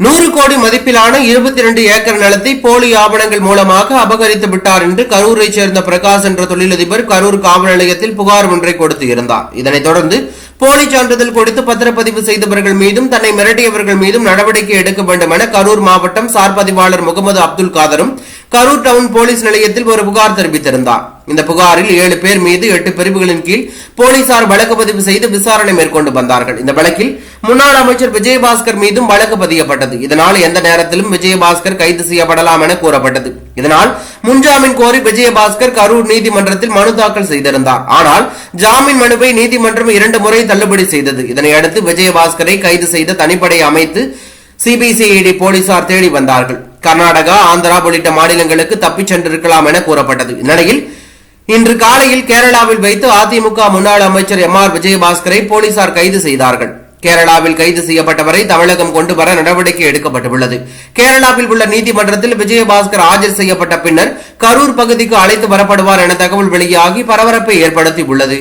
நூறு கோடி மதிப்பிலான இருபத்தி இரண்டு ஏக்கர் நிலத்தை போலி ஆவணங்கள் மூலமாக அபகரித்து விட்டார் என்று கரூரைச் சேர்ந்த பிரகாஷ் என்ற தொழிலதிபர் கரூர் காவல் நிலையத்தில் புகார் ஒன்றை கொடுத்து இருந்தார். இதனைத் தொடர்ந்து போலி சான்றிதழ் கொடுத்து பத்திரப்பதிவு செய்தவர்கள் மீதும் தன்னை மிரட்டியவர்கள் மீதும் நடவடிக்கை எடுக்க வேண்டும் என கரூர் மாவட்டம் சார் பதிவாளர் முகமது அப்துல் காதரும் கரூர் டவுன் போலீஸ் நிலையத்தில் ஒரு புகார் தெரிவித்திருந்தார். இந்த புகாரில் ஏழு பேர் மீது எட்டு பிரிவுகளின் கீழ் போலீசார் வழக்கு பதிவு செய்து விசாரணை மேற்கொண்டு வந்தார்கள். இந்த வழக்கில் முன்னாள் அமைச்சர் விஜயபாஸ்கர் மீதும் வழக்கு பதியப்பட்டது. இதனால் எந்த நேரத்திலும் விஜயபாஸ்கர் கைது செய்யப்படலாம் என கூறப்பட்டது. இதனால் முன்ஜாமீன் கோரி விஜயபாஸ்கர் கரூர் நீதிமன்றத்தில் மனு தாக்கல் செய்திருந்தார். ஆனால் ஜாமீன் மனுவை நீதிமன்றம் இரண்டு முறை தள்ளுபடி செய்தது. இதனையடுத்து விஜயபாஸ்கரை கைது செய்த தனிப்படை அமைத்து சிபிசிஐடி போலீசார் தேடி வந்தார்கள். கர்நாடகா ஆந்திரா உள்ளிட்ட மாநிலங்களுக்கு தப்பிச் சென்றிருக்கலாம் என கூறப்பட்டது. இந்நிலையில் இன்று காலையில் கேரளாவில் வைத்து அதிமுக முன்னாள் அமைச்சர் எம் ஆர் விஜயபாஸ்கரை போலீசார் கைது செய்தார்கள். கேரளாவில் கைது செய்யப்பட்டவரை தமிழகம் கொண்டு வர நடவடிக்கை எடுக்கப்பட்டுள்ளது. கேரளாவில் உள்ள நீதிமன்றத்தில் விஜயபாஸ்கர் ஆஜர் செய்யப்பட்ட பின்னர் கரூர் பகுதிக்கு அழைத்து வரப்படுவார் என தகவல் வெளியாகி பரபரப்பை ஏற்படுத்தி உள்ளது